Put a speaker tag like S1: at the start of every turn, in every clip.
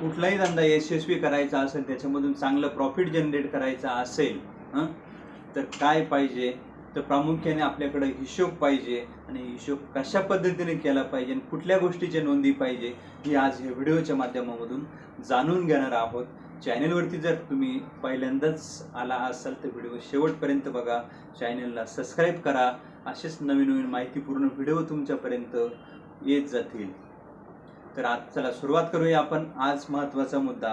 S1: कुठलाही धंदा यशस्वी करायचा असेल त्याच्यामधून चांगलं प्रॉफिट जनरेट करायचा असेल हं, तर काय पाहिजे? तर प्रामुख्याने आपल्याकडं हिशोब पाहिजे आणि हिशोब कशा पद्धतीने केला पाहिजे आणि कुठल्या गोष्टीच्या नोंदी पाहिजे ही आज हे व्हिडिओच्या माध्यमामधून जाणून घेणार आहोत. चॅनेलवरती जर तुम्ही पहिल्यांदाच आला असाल तर व्हिडिओ शेवटपर्यंत बघा. चॅनेलला सबस्क्राईब करा. असेच नवीन नवीन माहितीपूर्ण व्हिडिओ तुमच्यापर्यंत येत जातील. तर आज चला सुरुवात करूया आपण. आज महत्त्वाचा मुद्दा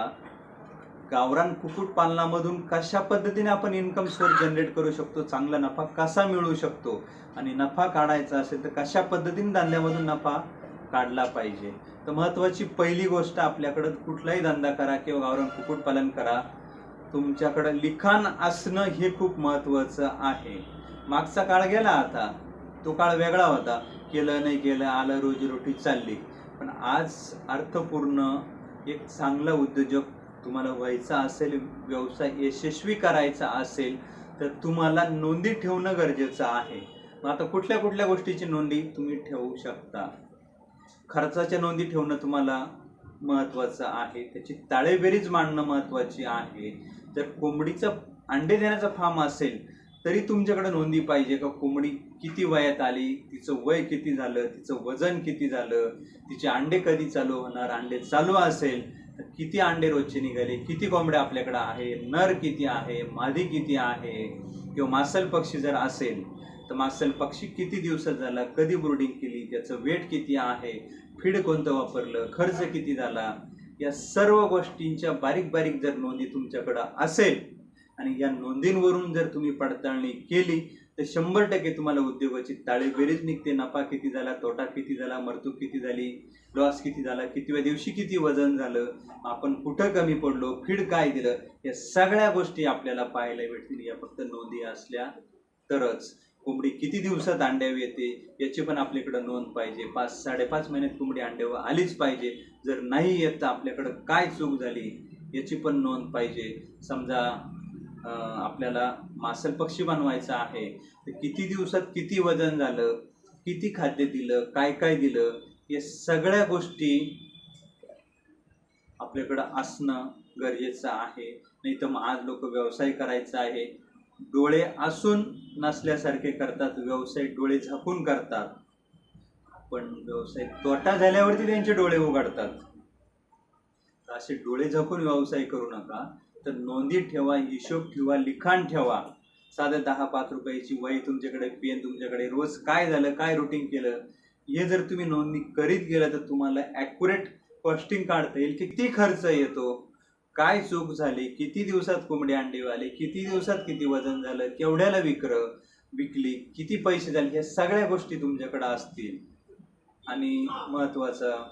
S1: गावरान कुक्कुटपालनामधून कशा पद्धतीने आपण इन्कम सोर्स जनरेट करू शकतो चांगला नफा कसा मिळवू शकतो आणि नफा काढायचा असेल तर कशा पद्धतीने धंद्यामधून नफा काढला पाहिजे? तर महत्त्वाची पहिली गोष्ट आपल्याकडं कुठलाही धंदा करा किंवा गावरान कुक्कुटपालन करा तुमच्याकडं लिखाण असणं हे खूप महत्त्वाचं आहे. मागचा काळ गेला आता तो काळ वेगळा होता. केलं नाही केलं आलं रोजीरोटी चालली. पण आज अर्थपूर्ण एक चांगला उद्योजक तुम्हाला व्हायचा असेल व्यवसाय यशस्वी करायचा असेल तर तुम्हाला नोंदी ठेवणं गरजेचं आहे. मग आता कुठल्या कुठल्या गोष्टीची नोंदी तुम्ही ठेवू शकता? खर्चाच्या नोंदी ठेवणं तुम्हाला महत्त्वाचं आहे. त्याची ताळेबेरीज मांडणं महत्त्वाची आहे. जर कोंबडीचं अंडे देण्याचा फार्म असेल तरी तुमच्याकडे नोंदी पाहिजे का? कोंबडी किती वयात आली? तिचं वय किती झालं? तिचं वजन किती झालं? तिचे अंडे कधी चालू होणार? अंडे चालू असेल तर किती अंडे रोजचे निघाले? किती कोंबड्या आपल्याकडे आहे? नर किती आहे? मादी किती आहे? किंवा मासल पक्षी जर असेल तर मासल पक्षी किती दिवसात झाला? कधी ब्रुडिंग केली? त्याचं वेट किती आहे? फीड कोणतं वापरलं? खर्च किती झाला? या सर्व गोष्टींच्या बारीक बारीक जर नोंदी तुमच्याकडं असेल आणि या नोंदींवरून जर तुम्ही पडताळणी केली तर शंभर टक्के तुम्हाला उद्योगाची ताळेबेरीज निघते. नफा किती झाला तोटा किती झाला मरतूक किती झाली लॉस किती झाला कितव्या दिवशी किती वजन झालं आपण कुठं कमी पडलो फीड काय दिलं या सगळ्या गोष्टी आपल्याला पाहायला भेटतील. या फक्त नोंदी असल्या तरच. कोंबडी किती दिवसात अंड्यावी येते याची पण आपल्याकडं नोंद पाहिजे. पाच साडेपाच महिन्यात कोंबडी अंड्यावर आलीच पाहिजे. जर नाही येत तर आपल्याकडं काय चूक झाली याची पण नोंद पाहिजे. समजा आपल्याला मासल पक्षी बनवायचा आहे. तर किती दिवसात किती वजन झालं किती खाद्य दिलं काय काय दिलं या सगळ्या गोष्टी आपल्याकडं असणं गरजेचं आहे. नाही तर मग आज लोक व्यवसाय करायचा आहे. डोळे असून नसल्यासारखे करतात व्यवसाय डोळे झाकून करतात. पण व्यवसाय तोटा झाल्यावरती त्यांचे डोळे उघडतात. असे डोळे झाकून व्यवसाय करू नका. तर नोंदी ठेवा हिशोब ठेवा लिखाण ठेवा. साधं दहा पाच रुपयाची वही तुमच्याकडे पेन तुमच्याकडे रोज काय झालं काय रुटीन केलं हे जर तुम्ही नोंदणी करीत गेलं तर तुम्हाला ॲक्युरेट कॉस्टिंग काढता येईल. की किती खर्च येतो काय चूक झाली किती दिवसात कोंबडी अंडी आले किती दिवसात किती वजन झालं केवढ्याला विक्रं विकली किती पैसे झाले ह्या सगळ्या गोष्टी तुमच्याकडे असतील. आणि महत्त्वाचं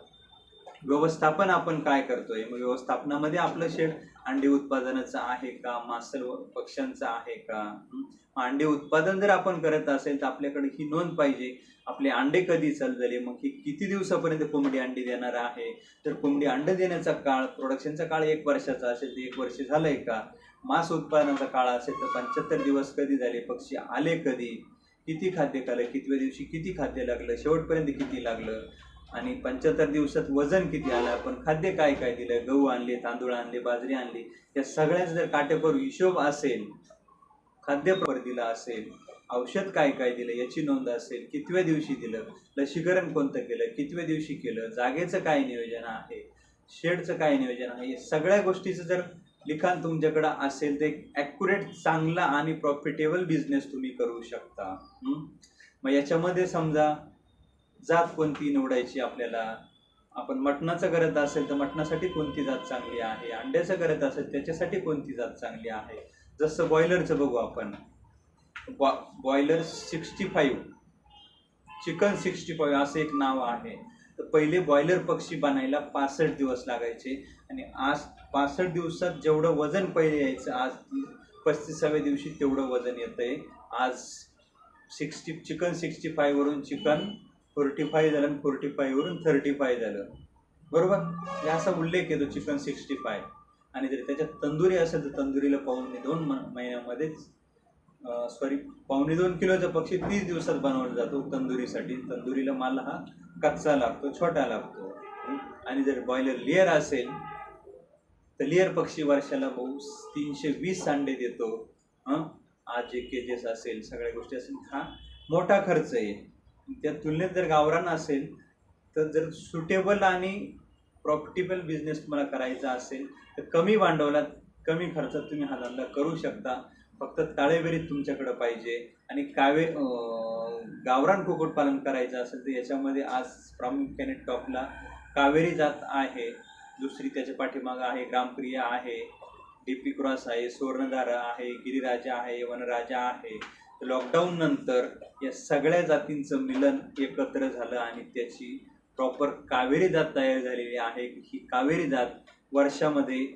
S1: व्यवस्थापन आपण काय करतोय? मग व्यवस्थापनामध्ये आपलं शेड अंडी उत्पादनाचा आहे का? मासल पक्ष्यांचा आहे का? अंडे उत्पादन जर आपण करत असेल तर आपल्याकडे ही नोंद पाहिजे. आपले अंडे कधी चालू झाले मग ही किती दिवसापर्यंत कोंबडी अंडी देणार आहे? तर कोंबडी अंडे देण्याचा काळ प्रोडक्शनचा काळ एक वर्षाचा असेल तर एक वर्ष झालंय का? मांस उत्पादनाचा काळ असेल तर पंच्याहत्तर दिवस कधी झाले? पक्षी आले कधी? किती खाद्य खाल्लं? कितव्या दिवशी किती खाद्य लागलं? शेवटपर्यंत किती लागलं? आणि पंच्याहत्तर दिवसात वजन किती आलं? आपण खाद्य काय काय दिलं? गहू आणले तांदूळ आणले बाजरी आणली या सगळ्याचा जर काटेकोर हिशोब असेल खाद्य पर असेल औषध काय काय दिलं याची नोंद असेल कितव्या दिवशी दिलं लसीकरण कोणतं केलं कितव्या दिवशी केलं जागेचं काय नियोजन आहे शेडचं काय नियोजन आहे या सगळ्या गोष्टीचं जर लिखाण तुमच्याकडं असेल तर एक ॲक्युरेट चांगला आणि प्रॉफिटेबल बिझनेस तुम्ही करू शकता. मग याच्यामध्ये समजा जात कोणती निवडायची आपल्याला? आपण मटणाचं करत असेल तर मटणासाठी कोणती जात चांगली आहे? अंड्याचं करत असेल त्याच्यासाठी कोणती जात चांगली आहे? जसं बॉयलरचं बघू आपण. बॉ boiler sixty five chicken sixty five असं एक नाव आहे. तर पहिले बॉयलर पक्षी बनायला पासष्ट दिवस लागायचे आणि आज पासष्ट दिवसात जेवढं वजन पहिले यायचं आज पस्तीसाव्या दिवशी तेवढं वजन येतं आहे आज सिक्स्टी चिकन सिक्स्टी फायवरून चिकन फोर्टी फाय झालं आणि फोर्टी फायवरून थर्टी फाय झालं. बरोबर? हे असा उल्लेख येतो चिकन सिक्स्टी फाय आणि जर त्याच्यात तंदुरी असेल तर तंदुरीला पावणे दोन म- महिन्यामध्येच सॉरी पावणे दोन किलोचा पक्षी तीस दिवसात बनवला जातो तंदुरीसाठी. तंदुरीला माल हा कच्चा लागतो छोटा लागतो. आणि जर बॉयलर लेअर असेल तर लेअर पक्षी वर्षाला भाऊ तीनशे वीस अंडे देतो. हां? आज जे केजेस असेल सगळ्या गोष्टी असेल हा मोठा खर्च आहे. त्या तुलनेत जर गावरान असेल तर जर सुटेबल आणि प्रॉफिटेबल बिझनेस तुम्हाला करायचा असेल तर कमी भांडवलात कमी खर्चात तुम्ही हा धंदा करू शकता. फक्त ताळेबेरी तुमच्याकडं पाहिजे. आणि कावे गावरान कुक्कुटपालन करायचं असेल तर याच्यामध्ये आज प्रामुख्याने टॉपला कावेरी जात आहे. दुसरी त्याच्या पाठीमागं आहे ग्रामप्रिया आहे. डीपी क्रॉस आहे सुवर्णधारा आहे गिरिराजा आहे वनराजा आहे. लॉकडाऊन नंतर या सगळ्या जातींचं मिलन एकत्र झालं आणि त्याची प्रॉपर कावेरी जात तयार झालेली आहे. ही कावेरी जात वर्षामध्ये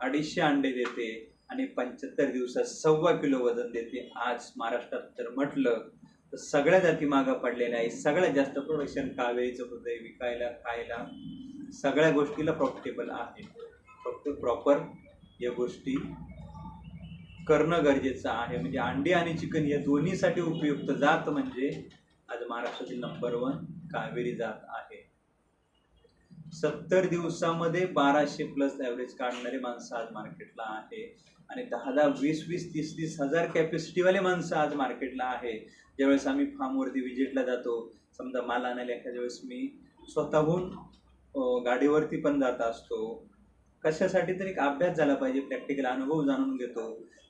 S1: अडीचशे अंडे देते आणि पंच्याहत्तर दिवसात सव्वा किलो वजन देते. आज महाराष्ट्रात जर म्हटलं तर सगळ्या जाती मागं पडलेल्या आहे सगळ्यात जास्त प्रोडक्शन कावेरीचं होतं आहे विकायला खायला. सगळ्या गोष्टीला प्रॉफिटेबल आहे. फक्त प्रॉपर या गोष्टी करणं गरजेचं आहे. म्हणजे अंडी आणि चिकन या दोन्हीसाठी उपयुक्त जात म्हणजे आज महाराष्ट्रातील नंबर वन कावेरी जात आहे. सत्तर दिवसामध्ये बाराशे प्लस ॲव्हरेज काढणारे माणसं आज मार्केटला आहे. आणि दहा दहा वीस वीस तीस तीस हजार कॅपॅसिटीवाले माणसं आज मार्केटला आहे. ज्यावेळेस आम्ही फार्मवरती विजिटला जातो समजा माल आणायला एखाद्या वेळेस मी स्वतःहून गाडीवरती पण जात असतो. कशासाठी तरी एक अभ्यास झाला पाहिजे प्रॅक्टिकल अनुभव जाणून घेतो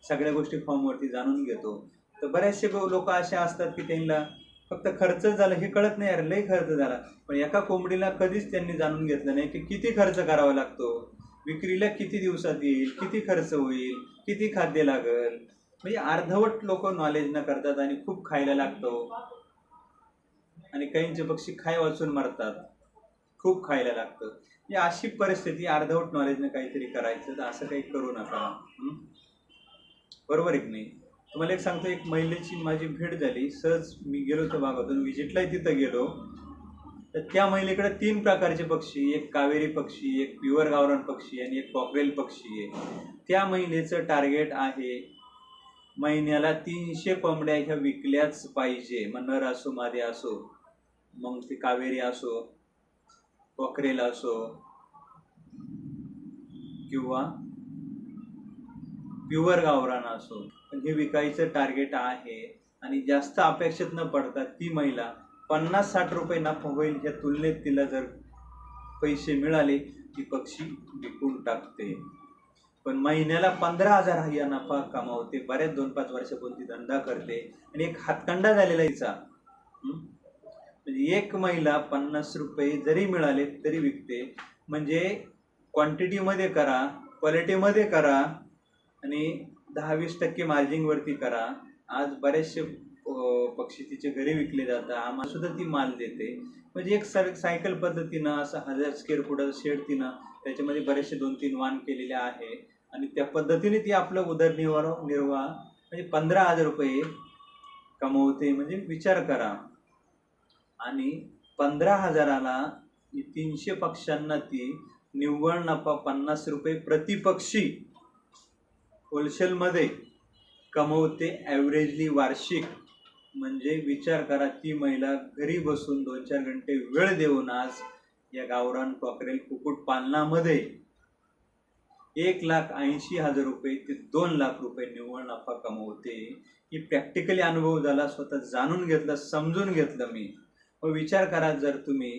S1: सगळ्या गोष्टी फॉर्मवरती जाणून घेतो. तर बरेचसे लोक असे असतात की त्यांना फक्त खर्च झाला हे कळत नाही यार लई खर्च झाला. पण एका कोंबडीला कधीच त्यांनी जाणून घेतलं नाही की किती खर्च करावा लागतो. विक्रीला किती दिवसात येईल किती खर्च होईल किती खाद्य लागल. म्हणजे अर्धवट लोक नॉलेज न करतात आणि खूप खायला लागतो. आणि काहींचे पक्षी खाय वाचून मरतात. खूप खायला लागतं. म्हणजे अशी परिस्थिती अर्धवट नॉलेजनं काहीतरी करायचं तर असं काही करू नका. बरोबर एक नाही? तुम्हाला एक सांगतो एक महिलेची माझी भेट झाली. सहज मी गेलो होतो भागातून विजिटलाही तिथं गेलो. तर त्या महिलेकडे तीन प्रकारचे पक्षी एक कावेरी पक्षी एक प्युअर गावरान पक्षी आणि एक कॉकरेल पक्षी आहे. त्या महिलेचं टार्गेट आहे महिन्याला तीनशे कोंबड्या ह्या विकल्याच पाहिजे. मग नर असो मादे असो मग ते कावेरी असो कॉकरेल असो किंवा प्युअर गावरान असो पण हे विकायचं टार्गेट आहे आणि जास्त अपेक्षित न पडता ती महिला पन्नास साठ रुपये नफा होईल या तुलनेत तिला जर पैसे मिळाले ती पक्षी विकून टाकते. पण महिन्याला पंधरा हजार हा या नफा कमावते बऱ्याच दोन पाच वर्षापूर्वी ती धंदा करते आणि एक हातखंडा झालेला हिचा. म्हणजे एक महिला पन्नास रुपये जरी मिळाले तरी विकते. म्हणजे क्वांटिटीमध्ये करा क्वालिटीमध्ये करा आणि दहा वीस टक्के मार्जिंगवरती करा. आज बरेचसे पक्षी तिचे घरी विकले जातात. आम्हाला सुद्धा ती माल देते. म्हणजे एक सर सायकल पद्धतीनं असं हजार स्क्वेअर फुटाचं शेड तिनं त्याच्यामध्ये बरेचसे दोन तीन वाण केलेले आहे. आणि त्या पद्धतीने ती आपलं उदरनिर्वाह निर्वाह म्हणजे पंधरा हजार रुपये कमवते. म्हणजे विचार करा. आणि पंधरा हजाराला तीनशे पक्ष्यांना ती निव्वळ नफा पन्नास रुपये प्रतिपक्षी होलसेलमध्ये कमवते ॲव्हरेजली वार्षिक. म्हणजे विचार करा ती महिला घरी बसून दोन चार घंटे वेळ देऊन आज या गावरान कॉकरेल कुक्कुटपालनामध्ये एक लाख ऐंशी हजार रुपये ते दोन लाख रुपये निव्वळ नफा कमवते. ही प्रॅक्टिकली अनुभव झाला स्वतः जाणून घेतलं समजून घेतलं मी. विचार करा जर तुम्ही.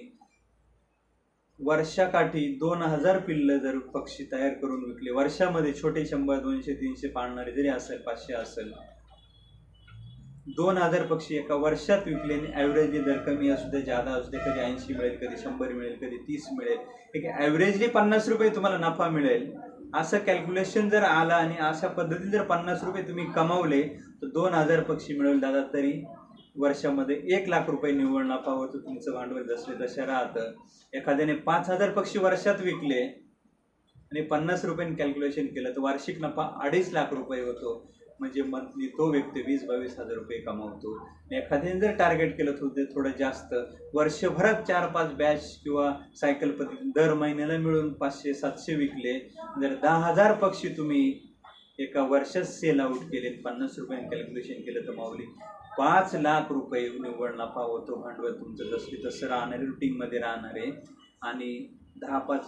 S1: वर्षाकाठी दोन हजार पिल्ल जर पक्षी तयार करून विकले वर्षामध्ये छोटे शंभर दोनशे तीनशे पाळणारे जरी असेल पाचशे असेल दोन हजार पक्षी एका वर्षात विकले आणि ॲव्हरेजली दर कमी असू दे जादा असू दे कधी ऐंशी मिळेल कधी शंभर मिळेल कधी तीस मिळेल एक ॲव्हरेजली पन्नास रुपये तुम्हाला नफा मिळेल. असं कॅल्क्युलेशन जर आला आणि अशा पद्धतीने जर पन्नास रुपये तुम्ही कमावले तर दोन हजार पक्षी मिळवले दादा तरी. वर्षामध्ये एक लाख रुपये निव्वळ नफा होतो. तुमचं भांडवल जसले तसे राहतं. एखाद्याने पाच हजार पक्षी वर्षात विकले आणि पन्नास रुपयांनी कॅल्क्युलेशन केलं तर वार्षिक नफा अडीच लाख रुपये होतो. म्हणजे मंथली तो व्यक्ती वीस बावीस हजार रुपये कमावतो. एखाद्याने जर टार्गेट केलं तर थोडं जास्त वर्षभरात चार पाच बॅच किंवा सायकल पद्धती दर महिन्याला मिळून पाचशे सातशे विकले. जर दहा हजार पक्षी तुम्ही एका वर्षात सेल आउट केले पन्नास रुपयांनी कॅल्क्युलेशन केलं तर माऊली पाच लाख रुपये निव्वळ नफा होतो भांडवल तुमचं. जसं तसं राहणारे रुटीनमध्ये राहणारे आणि दहा पाच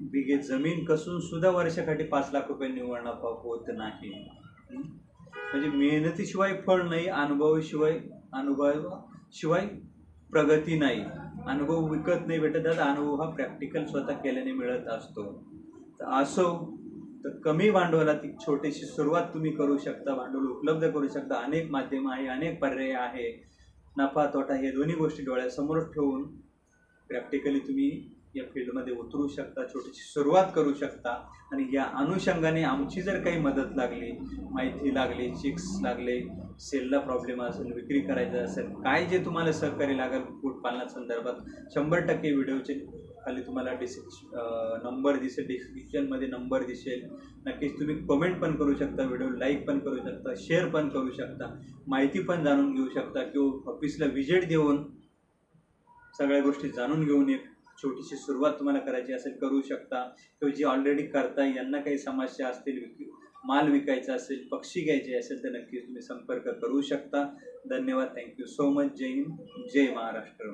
S1: बिघे जमीन कसून सुद्धा वर्षाकाठी पाच लाख रुपये निव्वळ नफा होत नाही. म्हणजे मेहनतीशिवाय फळ नाही अनुभवाशिवाय अनुभवाशिवाय प्रगती नाही. अनुभव विकत नाही भेटत अनुभव हा प्रॅक्टिकल स्वतः केल्याने मिळत असतो. तर असो कमी भांडवलात एक छोटीशी सुरुवात तुम्ही करू शकता भांडवल उपलब्ध करू शकता. अनेक माध्यम आहे अनेक पर्याय आहे. नफा तोटा हे दोन्ही गोष्टी डोळ्यासमोर ठेवून प्रॅक्टिकली तुम्ही या फील्डमध्ये उतरू शकता छोटीशी सुरुवात करू शकता. आणि या अनुषंगाने आमची जर काही मदत लागली माहिती लागली चिक्स लागले सेलला प्रॉब्लेम असेल विक्री करायचं असेल काय जे तुम्हाला सहकार्य लागेल कुक्कुटपालनासंदर्भात शंभर टक्के व्हिडिओचे खाली तुम्हाला डिस्क्रिप्श नंबर दिसेल डिस्क्रिप्शनमध्ये नंबर दिसेल. नक्कीच तुम्ही कमेंट पण करू शकता व्हिडिओ लाईक पण करू शकता शेअर पण करू शकता माहिती पण जाणून घेऊ शकता किंवा ऑफिसला विजिट देऊन सगळ्या गोष्टी जाणून घेऊन एक छोटीशी सुरुवात तुम्हाला करायची असेल करू शकता. किंवा जी ऑलरेडी करता यांना काही समस्या असतील माल विकायचा असेल पक्षी घ्यायचे असेल तर नक्कीच तुम्ही संपर्क करू शकता. धन्यवाद. थँक्यू सो मच जय हिंद. जय महाराष्ट्र.